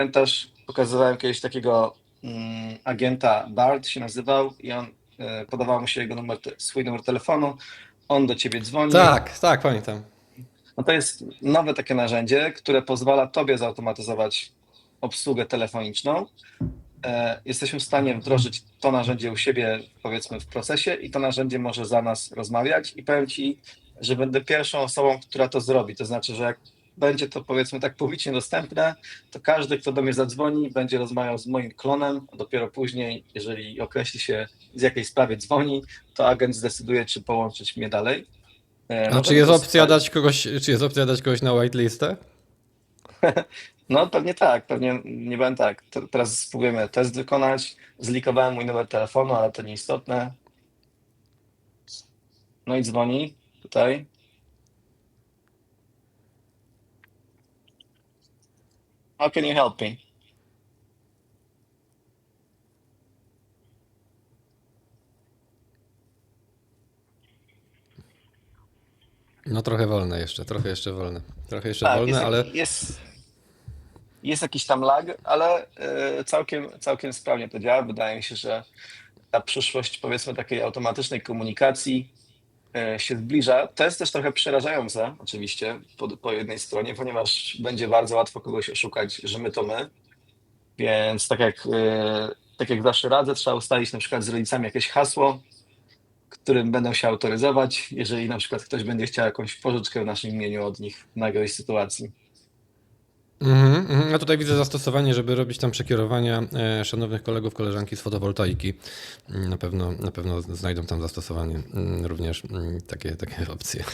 Pamiętasz, pokazywałem kiedyś takiego mm, agenta Bart się nazywał i on e, podawał mu się jego numer, te- swój numer telefonu, on do ciebie dzwoni. Tak, tak, pamiętam. No to jest nowe takie narzędzie, które pozwala tobie zautomatyzować obsługę telefoniczną. E, Jesteśmy w stanie wdrożyć to narzędzie u siebie, powiedzmy, w procesie i to narzędzie może za nas rozmawiać i powiem ci, że będę pierwszą osobą, która to zrobi. To znaczy, że jak będzie to, powiedzmy, tak publicznie dostępne, to każdy, kto do mnie zadzwoni, będzie rozmawiał z moim klonem, a dopiero później, jeżeli określi się, z jakiej sprawie dzwoni, to agent zdecyduje, czy połączyć mnie dalej. A no czy jest opcja dać kogoś, czy jest opcja dać kogoś na whitelistę? No pewnie tak, pewnie nie będę tak. Te- Teraz spróbujemy test wykonać. Zlikowałem mój numer telefonu, ale to nieistotne. No i dzwoni tutaj. How can you help me? No trochę wolne jeszcze, trochę jeszcze wolne. Trochę jeszcze Tak, wolne, jest, ale jest, jest jakiś tam lag, ale e, całkiem, całkiem sprawnie to działa. Wydaje mi się, że ta przyszłość, powiedzmy, takiej automatycznej komunikacji się zbliża. To jest też trochę przerażające, oczywiście, po, po jednej stronie, ponieważ będzie bardzo łatwo kogoś oszukać, że my to my. Więc tak jak, e, tak jak zawsze radzę, trzeba ustalić na przykład z rodzicami jakieś hasło, którym będą się autoryzować, jeżeli na przykład ktoś będzie chciał jakąś pożyczkę w naszym imieniu od nich w nagroj sytuacji. Mhm, mhm. Ja tutaj widzę zastosowanie, żeby robić tam przekierowania e, szanownych kolegów, koleżanki z fotowoltaiki. Mm, Na pewno, na pewno znajdą tam zastosowanie mm, również mm, takie, takie opcje.